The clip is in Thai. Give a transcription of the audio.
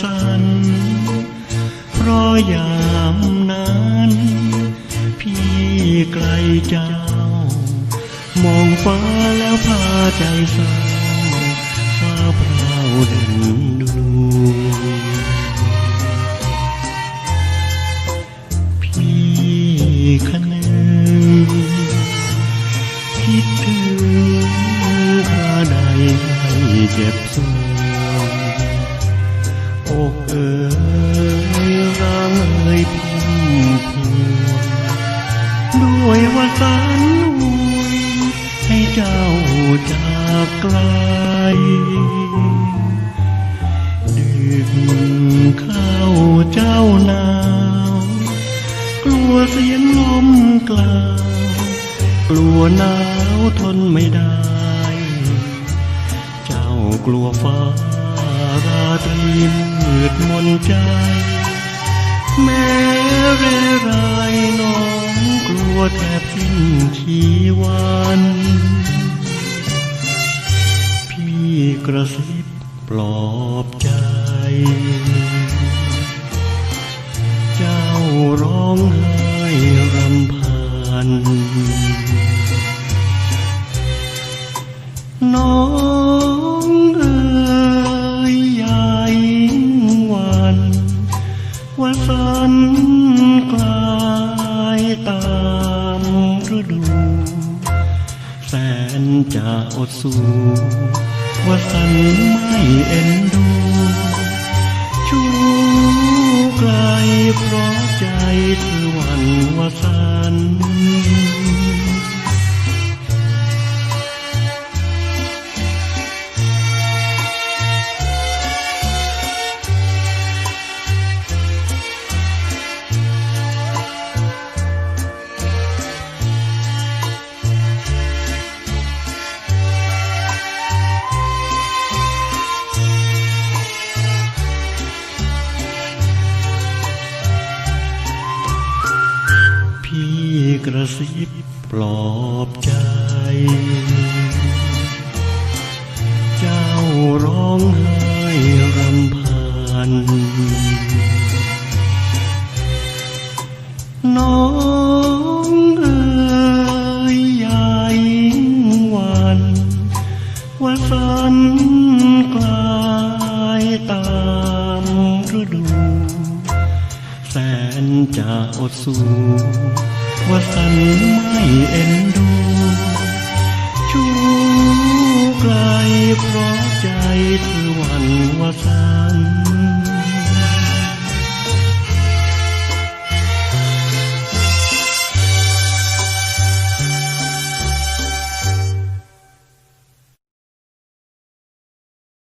สันเพราะยามนั้น พี่ไกลเจ้า มองฟ้าแล้วพาใจเศร้าฟ้าเปล่าดังดวงพี่คะนึงคิดถึงคราใดให้เจ็บสว อกเอ๋ยร่างเอ๋ยพิมพวงด้วยว่าสันหวยให้เจ้าจากไกลดึกเข้าเจ้าหนาว กลัวเสียงลมกล่าว กลัวหนาวทนไม่ได้ เจ้ากลัวฟ้า ราตรีมืดมนใจ แม้เรไรน้องกลัวแทบสิ้นชีวันพี่กระซิบปลอบใจ อดสู้ว่าสันไม่เอ็นดูชูไกลเพราะใจเธอหวันว่าสัน กระซิบปลอบใจ เจ้าร้องไห้รำพัน น้องเอ๋ยใหญ่วันว่าสันกลายตามฤดู แสนจะอดสู้ ว่าสันไม่เอ็นดู ชูไกลเพราะใจเธอหวันว่าสา